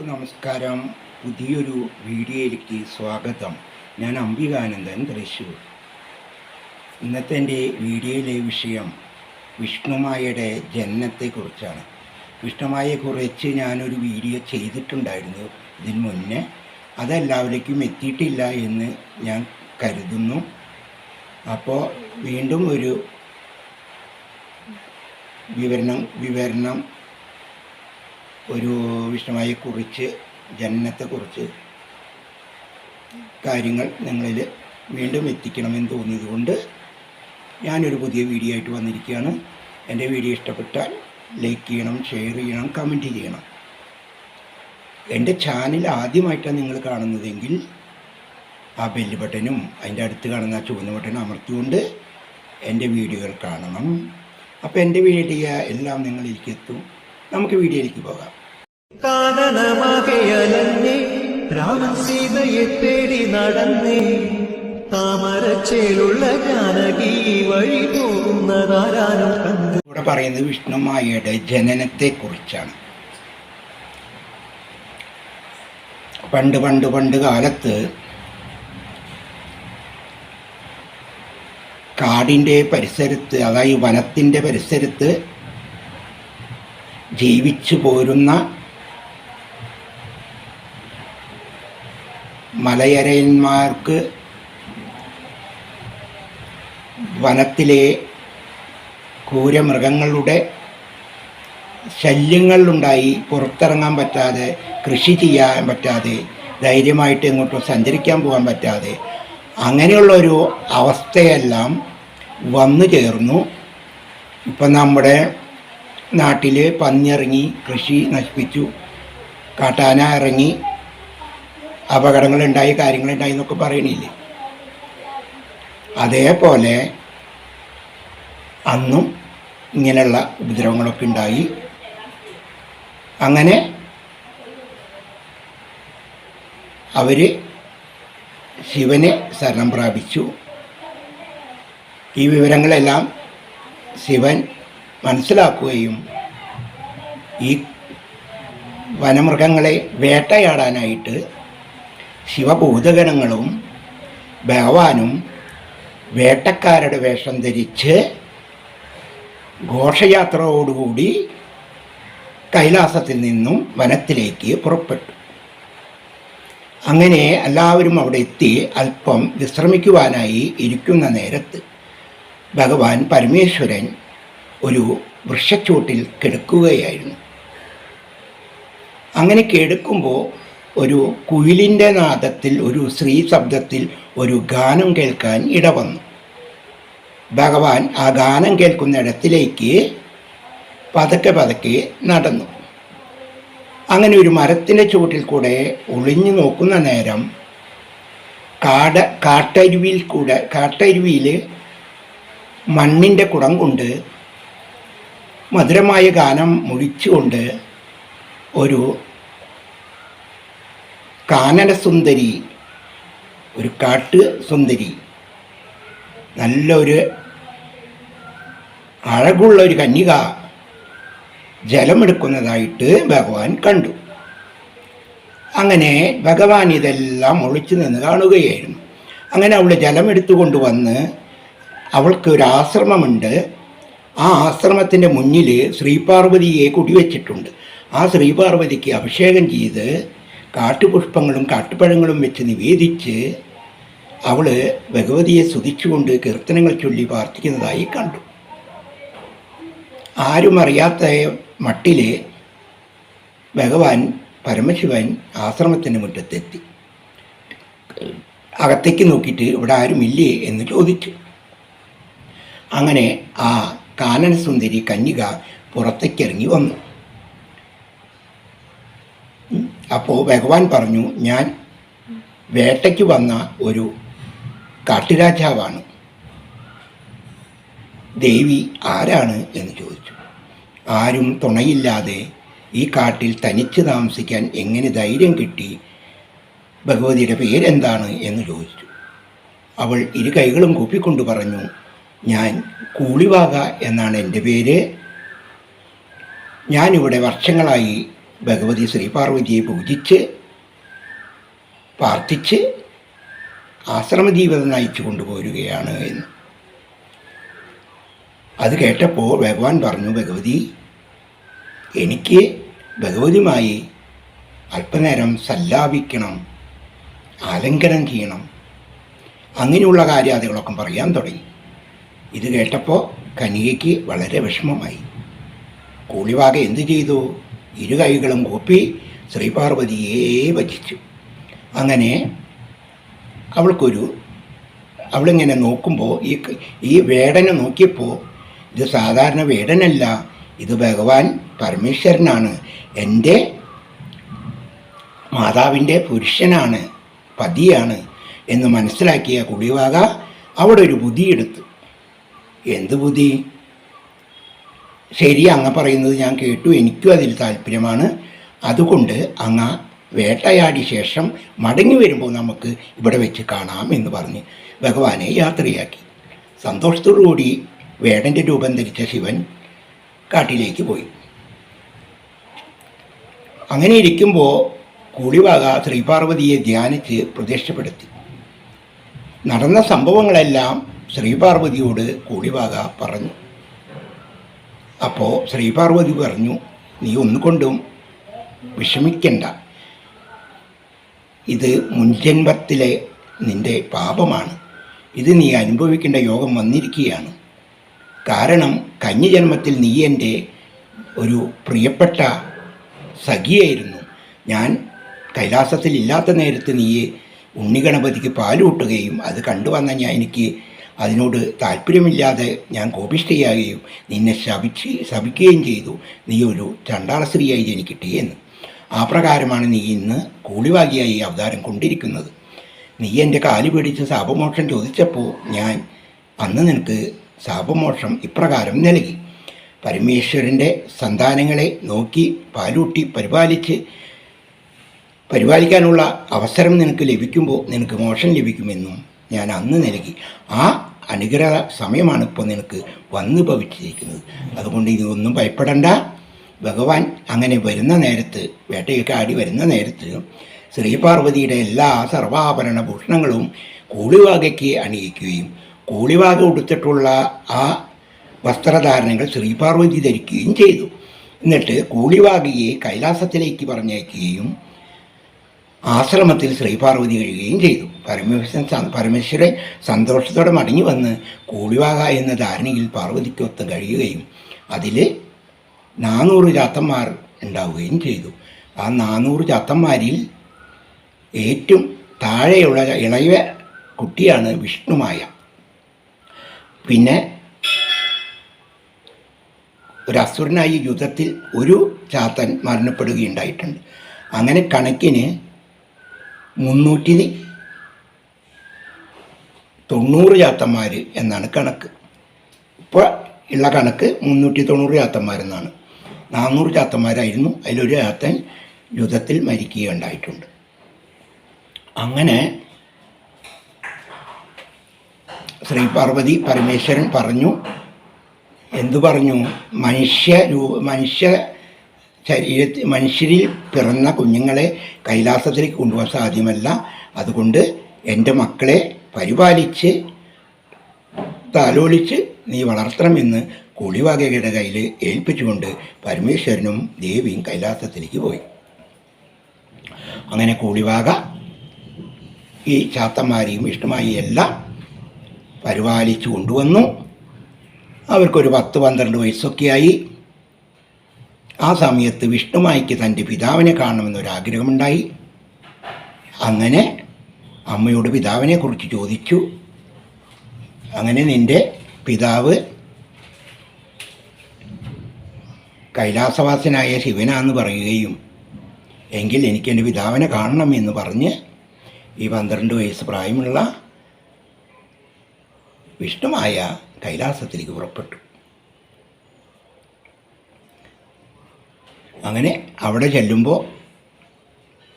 എല്ലാവർക്കും നമസ്കാരം. പുതിയൊരു വീഡിയോയിലേക്ക് സ്വാഗതം. ഞാൻ അംബികാനന്ദൻ തൃശ്ശൂർ. ഇന്നത്തെ എന്റെ വീഡിയോയിലെ വിഷയം വിഷ്ണുമായയുടെ ജനനത്തെക്കുറിച്ചാണ്. വിഷ്ണുമായെക്കുറിച്ച് ഞാനൊരു വീഡിയോ ചെയ്തിട്ടുണ്ടായിരുന്നു ഇതിന് മുന്നേ. അതെല്ലാവരിലേക്കും എത്തിയിട്ടില്ല എന്ന് ഞാൻ കരുതുന്നു. അപ്പോൾ വീണ്ടും ഒരു വിവരണം വിവരണം ഒരു വിഷ്ണുമായെക്കുറിച്ച് ജനനത്തെക്കുറിച്ച് കാര്യങ്ങൾ നിങ്ങളിൽ വീണ്ടും എത്തിക്കണമെന്ന് തോന്നിയതുകൊണ്ട് ഞാനൊരു പുതിയ വീഡിയോ ആയിട്ട് വന്നിരിക്കുകയാണ്. എന്റെ വീഡിയോ ഇഷ്ടപ്പെട്ടാൽ ലൈക്ക് ചെയ്യണം ഷെയർ ചെയ്യണം കമന്റ് ചെയ്യണം. എന്റെ ചാനൽ ആദ്യമായിട്ടാണ് നിങ്ങൾ കാണുന്നതെങ്കിൽ ആ ബെല്ല് ബട്ടനും അതിന്റെ അടുത്ത് കാണുന്ന ആ ചുവന്ന ബട്ടനും അമർത്തിക്കൊണ്ട് എന്റെ വീഡിയോകൾ കാണണം. അപ്പോൾ എന്റെ വീഡിയോ എല്ലാം നിങ്ങളിലേക്ക് എത്തും. നമുക്ക് വീഡിയോയിലേക്ക് പോകാം. കാനനമാകയലന്നേ രാമൻ സീതയെ തേടി നടന്നേ. താമരച്ചേലുള്ള ജാനകി വഴി പോകുന്നതാരാനും കണ്ടു. ഇവിടെ പറയുന്നത് വിഷ്ണുമായയുടെ ജനനത്തെ കുറിച്ചാണ് പണ്ട് പണ്ട് പണ്ട് കാലത്ത് കാടിന്റെ പരിസരത്ത് അതായത് വനത്തിന്റെ പരിസരത്ത് ജീവിച്ചു പോരുന്ന മലയരയന്മാർക്ക് വനത്തിലെ ക്രൂരമൃഗങ്ങളുടെ ശല്യങ്ങളുണ്ടായി പുറത്തിറങ്ങാൻ പറ്റാതെ കൃഷി ചെയ്യാൻ പറ്റാതെ ധൈര്യമായിട്ട് എങ്ങോട്ടും സഞ്ചരിക്കാൻ പോകാൻ പറ്റാതെ അങ്ങനെയുള്ളൊരു അവസ്ഥയെല്ലാം വന്നു ചേർന്നു. ഇപ്പം നമ്മുടെ നാട്ടിൽ പന്നിയിറങ്ങി കൃഷി നശിപ്പിച്ചു കാട്ടാന ഇറങ്ങി അപകടങ്ങളുണ്ടായി കാര്യങ്ങളുണ്ടായി എന്നൊക്കെ പറയണില്ലേ? അതേപോലെ അന്നും ഇങ്ങനെയുള്ള ഉപദ്രവങ്ങളൊക്കെ ഉണ്ടായി. അങ്ങനെ അവർ ശിവനെ ശരണം പ്രാപിച്ചു. ഈ വിവരങ്ങളെല്ലാം ശിവൻ മനസ്സിലാക്കുകയും ഈ വനമൃഗങ്ങളെ വേട്ടയാടാനായിട്ട് ശിവഭൂതഗണങ്ങളും ഭഗവാനും വേട്ടക്കാരുടെ വേഷം ധരിച്ച് ഘോഷയാത്രയോടുകൂടി കൈലാസത്തിൽ നിന്നും വനത്തിലേക്ക് പുറപ്പെട്ടു. അങ്ങനെ എല്ലാവരും അവിടെ എത്തി അല്പം വിശ്രമിക്കുവാനായി ഇരിക്കുന്ന നേരത്ത് ഭഗവാൻ പരമേശ്വരൻ ഒരു വൃക്ഷച്ചൂട്ടിൽ കിടക്കുകയായിരുന്നു. അങ്ങനെ കിടക്കുമ്പോൾ ഒരു കുയിലിന്റെ നാദത്തിൽ ഒരു സ്ത്രീ ശബ്ദത്തിൽ ഒരു ഗാനം കേൾക്കാൻ ഇടവന്നു. ഭഗവാൻ ആ ഗാനം കേൾക്കുന്നിടത്തിലേക്ക് പതുക്കെ പതുക്കെ നടന്നു. അങ്ങനെ ഒരു മരത്തിന്റെ ചുവട്ടിൽ കൂടെ ഒളിഞ്ഞു നോക്കുന്ന നേരം കാട കാട്ടരുവിയിൽ കൂടെ കാട്ടരുവിയിൽ മണ്ണിന്റെ കുടം കൊണ്ട് മധുരമായ ഗാനം മുഴിച്ചുകൊണ്ട് ഒരു കാനനസുന്ദരി ഒരു കാട്ട് സുന്ദരി. നല്ലൊരു അഴകുള്ള ഒരു കന്യക ജലമെടുക്കുന്നതായിട്ട് ഭഗവാൻ കണ്ടു. അങ്ങനെ ഭഗവാൻ ഇതെല്ലാം ഒളിച്ചു നിന്ന് കാണുകയായിരുന്നു. അങ്ങനെ അവൾ ജലമെടുത്തു കൊണ്ടുവന്ന് അവൾക്ക് ഒരു ആശ്രമമുണ്ട്. ആ ആശ്രമത്തിന്റെ മുന്നിൽ ശ്രീപാർവതിയെ കുടിവെച്ചിട്ടുണ്ട്. ആ ശ്രീപാർവതിക്ക് അഭിഷേകം ചെയ്ത് കാട്ടുപുഷ്പങ്ങളും കാട്ടുപഴങ്ങളും വെച്ച് നിവേദിച്ച് അവൾ ഭഗവതിയെ സ്തുതിച്ചുകൊണ്ട് കീർത്തനങ്ങൾ ചൊല്ലി പ്രാർത്ഥിക്കുന്നതായി കണ്ടു. ആരും അറിയാത്ത മട്ടിലെ ഭഗവാൻ പരമശിവൻ ആശ്രമത്തിന്റെ മുറ്റത്തെത്തി. അകത്തേക്ക് നോക്കിയിട്ട് ഇവിടെ ആരുമില്ലേ എന്ന് ചോദിച്ചു. അങ്ങനെ ആ കാനനസുന്ദരി കന്യക പുറത്തേക്കിറങ്ങി വന്നു. അപ്പോൾ ഭഗവാൻ പറഞ്ഞു ഞാൻ വേട്ടയ്ക്ക് വന്ന ഒരു കാട്ടുരാജാവാണ്. ദേവി ആരാണ്? എന്ന് ചോദിച്ചു. ആരും തുണയില്ലാതെ ഈ കാട്ടിൽ തനിച്ച് താമസിക്കാൻ എങ്ങനെ ധൈര്യം കിട്ടി? ഭഗവതിയുടെ പേരെന്താണ്? എന്ന് ചോദിച്ചു. അവൾ ഇരു കൈകളും കൂപ്പിക്കൊണ്ട് പറഞ്ഞു ഞാൻ കൂളിവാക എന്നാണ് എന്റെ പേര്. ഞാനിവിടെ വർഷങ്ങളായി ഭഗവതി ശ്രീ പാർവതിയെ പൂജിച്ച് പ്രാർത്ഥിച്ച് ആശ്രമ ജീവിതം നയിച്ചു കൊണ്ടുപോരുകയാണ് എന്ന്. അത് കേട്ടപ്പോൾ ഭഗവാൻ പറഞ്ഞു ഭഗവതി എനിക്ക് ഭഗവതിയുമായി അല്പനേരം സല്ലാപിക്കണം ആലിംഗനം ചെയ്യണം. അങ്ങനെയുള്ള കാര്യാദികളൊക്കെ പറയാൻ തുടങ്ങി. ഇത് കേട്ടപ്പോൾ കനികയ്ക്ക് വളരെ വിഷമമായി. കൂളിവാക എന്തു ചെയ്തു? ഇരു കൈകളും കൂപ്പി ശ്രീപാർവതിയെ ഭജിച്ചു അങ്ങനെ അവൾക്കൊരു അവളിങ്ങനെ നോക്കുമ്പോൾ ഈ ഈ വേടനെ നോക്കിയപ്പോൾ ഇത് സാധാരണ വേടനല്ല ഇത് ഭഗവാൻ പരമേശ്വരനാണ് എന്റെ മാതാവിന്റെ പുരുഷനാണ് പതിയാണ് എന്ന് മനസ്സിലാക്കിയ കുടിവാക അവിടെ ഒരു ബുദ്ധിയെടുത്തു എന്ത് ബുദ്ധി? ശരി അങ്ങ പറയുന്നത് ഞാൻ കേട്ടു. എനിക്കും അതിൽ താല്പര്യമാണ്. അതുകൊണ്ട് അങ്ങ വേട്ടയാടി ശേഷം മടങ്ങി വരുമ്പോൾ നമുക്ക് ഇവിടെ വെച്ച് കാണാം എന്ന് പറഞ്ഞ് ഭഗവാനെ യാത്രയാക്കി. സന്തോഷത്തോടുകൂടി വേടന്റെ രൂപം ധരിച്ച ശിവൻ കാട്ടിലേക്ക് പോയി. അങ്ങനെ ഇരിക്കുമ്പോൾ കൂടിവാക ശ്രീപാർവതിയെ ധ്യാനിച്ച് പ്രത്യക്ഷപ്പെടുത്തി. നടന്ന സംഭവങ്ങളെല്ലാം ശ്രീപാർവതിയോട് കൂടിവാക പറഞ്ഞു. അപ്പോൾ ശ്രീപാർവതി പറഞ്ഞു നീ ഒന്നുകൊണ്ടും വിഷമിക്കണ്ട. ഇത് മുൻജന്മത്തിലെ നിന്റെ പാപമാണ്. ഇത് നീ അനുഭവിക്കേണ്ട യോഗം വന്നിരിക്കുകയാണ്. കാരണം കഞ്ഞി ജന്മത്തിൽ നീ എന്റെ ഒരു പ്രിയപ്പെട്ട സഖിയായിരുന്നു. ഞാൻ കൈലാസത്തിൽ ഇല്ലാത്ത നേരത്ത് നീ ഉണ്ണിഗണപതിക്ക് പാലൂട്ടുകയും അത് കണ്ടുവന്ന ഞാൻ എനിക്ക് അതിനോട് താല്പര്യമില്ലാതെ ഞാൻ കോപിഷ്ഠയാകുകയും നിന്നെ ശപിച്ച് ശപിക്കുകയും ചെയ്തു. നീ ഒരു ചണ്ടാള സ്ത്രീയായി ജനിക്കട്ടെ എന്ന്. ആ പ്രകാരമാണ് നീ ഇന്ന് കൂളിവാകിയായി അവതാരം കൊണ്ടിരിക്കുന്നത്. നീ എന്റെ കാൽ പിടിച്ച് ശാപമോക്ഷം ചോദിച്ചപ്പോൾ ഞാൻ അന്ന് നിനക്ക് ശാപമോക്ഷം ഇപ്രകാരം നൽകി. പരമേശ്വരന്റെ സന്താനങ്ങളെ നോക്കി പാലൂട്ടി പരിപാലിച്ച് പരിപാലിക്കാനുള്ള അവസരം നിനക്ക് ലഭിക്കുമ്പോൾ നിനക്ക് മോക്ഷം ലഭിക്കുമെന്നും ഞാൻ അന്ന് നൽകി. ആ അനുഗ്രഹ സമയമാണ് ഇപ്പോൾ നിനക്ക് വന്നു ഭവിച്ചിരിക്കുന്നത്. അതുകൊണ്ട് ഇതൊന്നും ഭയപ്പെടണ്ട. ഭഗവാൻ അങ്ങനെ വരുന്ന നേരത്ത് വേട്ടയൊക്കെ ആടി വരുന്ന നേരത്ത് ശ്രീപാർവതിയുടെ എല്ലാ സർവാഭരണ ഭൂഷണങ്ങളും കൂളിവാകയ്ക്ക് അണിയിക്കുകയും കൂളിവാക ഉടുത്തിട്ടുള്ള ആ വസ്ത്രധാരണങ്ങൾ ശ്രീപാർവതി ധരിക്കുകയും ചെയ്തു. എന്നിട്ട് കൂളിവാകയെ കൈലാസത്തിലേക്ക് പറഞ്ഞയക്കുകയും ആശ്രമത്തിൽ ശ്രീപാർവതി കഴിയുകയും ചെയ്തു. പരമേശ്വരൻ പരമേശ്വരൻ സന്തോഷത്തോടെ മടങ്ങി വന്ന് കൂളിവാക എന്ന ധാരണയിൽ പാർവതിക്കൊത്ത് കഴിയുകയും അതിൽ നാനൂറ് ചാത്തന്മാർ ഉണ്ടാവുകയും ചെയ്തു. ആ നാനൂറ് ചാത്തന്മാരിൽ ഏറ്റവും താഴെയുള്ള ഇളയ കുട്ടിയാണ് വിഷ്ണുമായ. പിന്നെ ഒരു അസുരനായി യുദ്ധത്തിൽ ഒരു ചാത്തൻ മരണപ്പെടുകയുണ്ടായിട്ടുണ്ട്. അങ്ങനെ കണക്കിന് മുന്നൂറ്റി തൊണ്ണൂറ് ചാത്തന്മാർ എന്നാണ് കണക്ക്. ഇപ്പോൾ ഉള്ള കണക്ക് മുന്നൂറ്റി തൊണ്ണൂറ് ചാത്തന്മാരെന്നാണ് നാനൂറ് ചാത്തന്മാരായിരുന്നു അതിലൊരു ചാത്തൻ യുദ്ധത്തിൽ മരിക്കുകയുണ്ടായിട്ടുണ്ട്. അങ്ങനെ ശ്രീ പാർവതി പരമേശ്വരൻ പറഞ്ഞു എന്തു പറഞ്ഞു? മനുഷ്യ രൂപ മനുഷ്യ ശരീരത്തിൽ മനുഷ്യരിൽ പിറന്ന കുഞ്ഞുങ്ങളെ കൈലാസത്തിലേക്ക് കൊണ്ടുപോകാൻ സാധ്യമല്ല. അതുകൊണ്ട് എന്റെ മക്കളെ പരിപാലിച്ച് താലോലിച്ച് നീ വളർത്തണമെന്ന് കുളിവാകയുടെ കയ്യിൽ ഏൽപ്പിച്ചുകൊണ്ട് പരമേശ്വരനും ദേവിയും കൈലാസത്തിലേക്ക് പോയി. അങ്ങനെ കൂളിവാക ഈ ചാത്തന്മാരെയും ഇഷ്ടമായി എല്ലാം പരിപാലിച്ചു കൊണ്ടുവന്നു. അവർക്കൊരു പത്ത് പന്ത്രണ്ട് വയസ്സൊക്കെയായി. ആ സമയത്ത് വിഷ്ണുമായിക്ക് തന്റെ പിതാവിനെ കാണണമെന്നൊരാഗ്രഹമുണ്ടായി. അങ്ങനെ അമ്മയോട് പിതാവിനെ കുറിച്ച് ചോദിച്ചു. അങ്ങനെ നിന്റെ പിതാവ് കൈലാസവാസനായ ശിവനാന്ന് പറയുകയും എങ്കിൽ എനിക്ക് എന്റെ പിതാവിനെ കാണണം എന്ന് പറഞ്ഞ് ഈ പന്ത്രണ്ട് വയസ്സ് പ്രായമുള്ള വിഷ്ണുമായ കൈലാസത്തിലേക്ക് പുറപ്പെട്ടു. അങ്ങനെ അവിടെ ചെല്ലുമ്പോൾ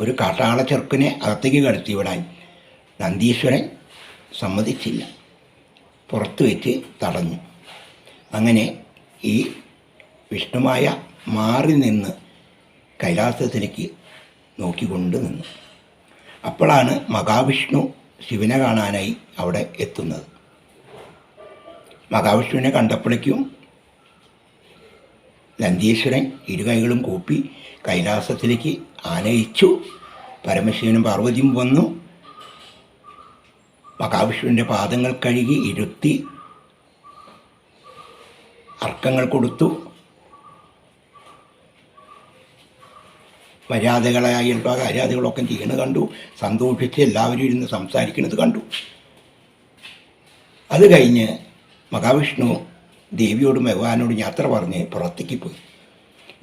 ഒരു കാട്ടാള ചെറുക്കിനെ അകത്തേക്ക് കടത്തി വിടാൻ നന്ദീശ്വരൻ സമ്മതിച്ചില്ല. പുറത്തു വെച്ച് തടഞ്ഞു. അങ്ങനെ ഈ വിഷ്ണുമായ മാറി നിന്ന് കൈലാസത്തിലേക്ക് നോക്കിക്കൊണ്ട് നിന്നു. അപ്പോഴാണ് മഹാവിഷ്ണു ശിവനെ കാണാനായി അവിടെ എത്തുന്നത്. മഹാവിഷ്ണുവിനെ കണ്ടപ്പോഴേക്കും നന്ദീശ്വരൻ ഇരുകൈകളും കൂപ്പി കൈലാസത്തിലേക്ക് ആനയിച്ചു. പരമശിവനും പാർവതിയും വന്നു. മഹാവിഷ്ണുവിന്റെ പാദങ്ങൾ കഴുകി ഇരുത്തി അർക്കങ്ങൾ കൊടുത്തു. മര്യാദകളായുള്ള കാര്യാദികളൊക്കെ ചെയ്യുന്നത് കണ്ടു. സന്തോഷിച്ച് എല്ലാവരും ഇരുന്ന് സംസാരിക്കുന്നത് കണ്ടു. അത് കഴിഞ്ഞ് മഹാവിഷ്ണു ദേവിയോടും ഭഗവാനോടും യാത്ര പറഞ്ഞ് പുറത്തേക്ക് പോയി.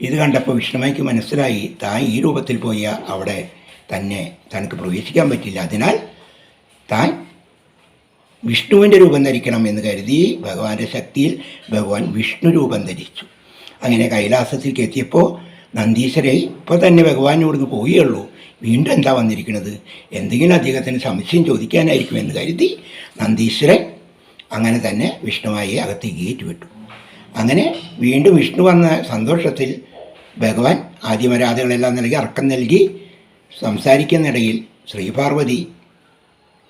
ഇത് കണ്ടപ്പോൾ വിഷ്ണുമായിക്ക് മനസ്സിലായി താൻ ഈ രൂപത്തിൽ പോയ അവിടെ തന്നെ തനിക്ക് പ്രവേശിക്കാൻ പറ്റില്ല. അതിനാൽ താൻ വിഷ്ണുവിന്റെ രൂപം ധരിക്കണം എന്ന് കരുതി ഭഗവാന്റെ ശക്തിയിൽ ഭഗവാൻ വിഷ്ണു രൂപം ധരിച്ചു. അങ്ങനെ കൈലാസത്തിലേക്ക് എത്തിയപ്പോൾ നന്ദീശ്വരെ ഇപ്പോൾ തന്നെ ഭഗവാൻ പോവുകയുള്ളൂ. വീണ്ടും എന്താ വന്നിരിക്കുന്നത്? എന്തെങ്കിലും അദ്ദേഹത്തിന് സംശയം ചോദിക്കാനായിരിക്കും എന്ന് കരുതി നന്ദീശ്വരൻ അങ്ങനെ തന്നെ വിഷ്ണുവായി അകത്തേക്ക് കയറ്റിവിട്ടു അങ്ങനെ വീണ്ടും വിഷ്ണു വന്ന സന്തോഷത്തിൽ ഭഗവാൻ ആദ്യമരാധകളെല്ലാം നൽകി അർക്കം നൽകി. സംസാരിക്കുന്നിടയിൽ ശ്രീപാർവതി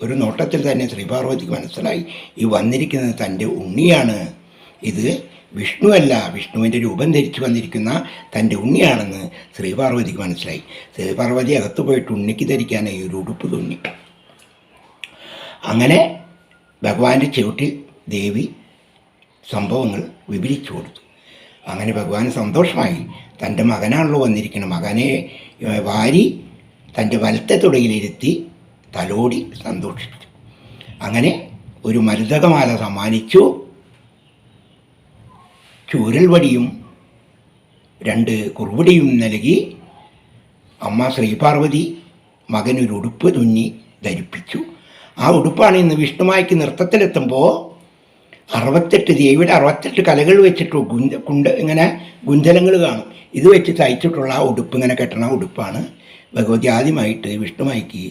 ഒരു നോട്ടത്തിൽ തന്നെ ശ്രീപാർവതിക്ക് മനസ്സിലായി ഈ വന്നിരിക്കുന്നത് തന്റെ ഉണ്ണിയാണ്. ഇത് വിഷ്ണുവല്ല വിഷ്ണുവിന്റെ രൂപം ധരിച്ചു വന്നിരിക്കുന്ന തന്റെ ഉണ്ണിയാണെന്ന് ശ്രീപാർവതിക്ക് മനസ്സിലായി. ശ്രീപാർവതി അകത്ത് പോയിട്ട് ഉണ്ണിക്ക് ധരിക്കാനായി ഒരു ഉടുപ്പ് തുന്നി. അങ്ങനെ ഭഗവാന്റെ ചുവട്ടിൽ ദേവി സംഭവങ്ങൾ വിവരിച്ചു കൊടുത്തു. അങ്ങനെ ഭഗവാൻ സന്തോഷമായി. തന്റെ മകനാണല്ലോ വന്നിരിക്കുന്നത് മകനെ വാരി തന്റെ വലത്തെ തുടയിലിരുത്തി തലോടി സന്തോഷിച്ചു അങ്ങനെ ഒരു മരുതകമാല സമ്മാനിച്ചു. ചൂരൽ വടിയും രണ്ട് കുറുവടിയും നൽകി അമ്മ ശ്രീപാർവതി മകനൊരു ഉടുപ്പ് തുന്നി ധരിപ്പിച്ചു. ആ ഉടുപ്പാണ് ഇന്ന് വിഷ്ണുമായിക്ക് നൃത്തത്തിലെത്തുമ്പോൾ അറുപത്തെട്ട് ദേവിയുടെ അറുപത്തെട്ട് കലകൾ വെച്ചിട്ട് ഗുന്ത കുണ്ട് ഇങ്ങനെ ഗുഞ്ചലങ്ങൾ കാണും. ഇത് വെച്ച് തയ്ച്ചിട്ടുള്ള ആ ഉടുപ്പ് ഇങ്ങനെ കെട്ടണ ഉടുപ്പാണ് ഭഗവതി ആദ്യമായിട്ട് വിഷ്ണുമായിക്ക്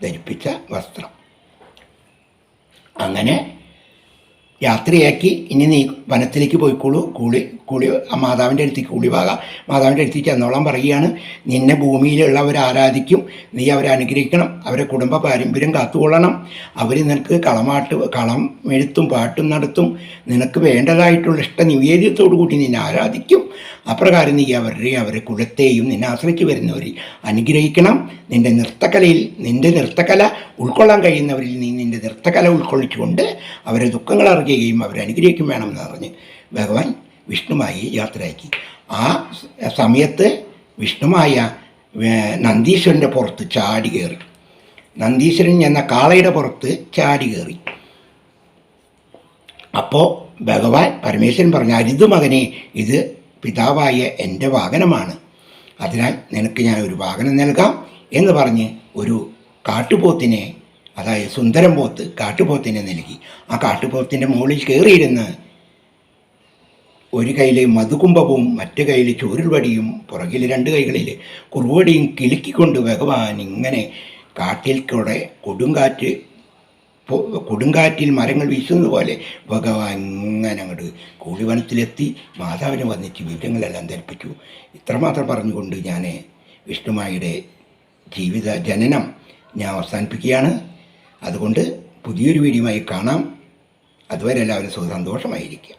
ധരിപ്പിച്ച വസ്ത്രം. അങ്ങനെ യാത്രയാക്കി ഇനി നീ വനത്തിലേക്ക് പോയിക്കോളൂ കൂളി കൂളി മാതാവിന്റെ അടുത്തേക്ക് കുളിവാക വാകാം മാതാവിന്റെ അടുത്തേക്ക് ചെന്നോളം പറയുകയാണ് നിന്നെ ഭൂമിയിലുള്ളവർ ആരാധിക്കും നീ അവരെ അനുഗ്രഹിക്കണം അവരെ കുടുംബ പാരമ്പര്യം കാത്തുകൊള്ളണം. അവർ നിനക്ക് കളമാട്ട് കളം എഴുത്തും പാട്ടും നടത്തും. നിനക്ക് വേണ്ടതായിട്ടുള്ള ഇഷ്ട നിവേദ്യത്തോടു കൂടി നിന്നെ ആരാധിക്കും. അപ്രകാരം നീ അവരുടെ അവരെ കുലത്തെയും നിന്നെ ആശ്രയിച്ച് വരുന്നവരിൽ അനുഗ്രഹിക്കണം. നിന്റെ നൃത്തകലയിൽ നിന്റെ നൃത്തകല ഉൾക്കൊള്ളാൻ കഴിയുന്നവരിൽ നീ നിന്റെ നൃത്തകല ഉൾക്കൊള്ളിച്ചുകൊണ്ട് അവരെ ദുഃഖങ്ങൾ അറിയുകയും അവരെ അനുഗ്രഹിക്കും വേണമെന്ന് പറഞ്ഞ് ഭഗവാൻ വിഷ്ണുമായി യാത്രയാക്കി. ആ സമയത്ത് വിഷ്ണുമായ നന്ദീശ്വരന്റെ പുറത്ത് ചാടി കയറി നന്ദീശ്വരൻ എന്ന കാളയുടെ പുറത്ത് ചാടി കയറി അപ്പോൾ ഭഗവാൻ പരമേശ്വരൻ പറഞ്ഞു അരുത് മകനെ ഇത് പിതാവായ എന്റെ വാഹനമാണ്. അതിനാൽ നിനക്ക് ഞാൻ ഒരു വാഹനം നൽകാം എന്ന് പറഞ്ഞ് ഒരു കാട്ടുപോത്തിനെ അതായത് സുന്ദരം പോത്ത് കാട്ടുപോത്തിനെ നൽകി. ആ കാട്ടുപോത്തിന്റെ മുകളിൽ കയറിയിരുന്ന് ഒരു കയ്യിൽ മധുകുംഭവും മറ്റു കൈയിലെ ചൂരുൾവടിയും പുറകിൽ രണ്ട് കൈകളിൽ കുറുവടിയും കിലുക്കിക്കൊണ്ട് ഭഗവാൻ ഇങ്ങനെ കാട്ടിൽ കൂടെ കൊടുങ്കാറ്റ് കൊടുങ്കാറ്റിൽ മരങ്ങൾ വീശുന്നത് പോലെ ഭഗവാൻ ഇങ്ങനെ അങ്ങോട്ട് കൂടിവനത്തിലെത്തി മാതാവിനെ വന്നിച്ച് വിവരങ്ങളെല്ലാം ധരിപ്പിച്ചു. ഇത്രമാത്രം പറഞ്ഞുകൊണ്ട് ഞാൻ വിഷ്ണുമായിയുടെ ജീവിത ജനനം ഞാൻ അവസാനിപ്പിക്കുകയാണ്. അതുകൊണ്ട് പുതിയൊരു വീഡിയോയുമായി കാണാം. അതുവരെ എല്ലാവരും സന്തോഷമായിരിക്കുക.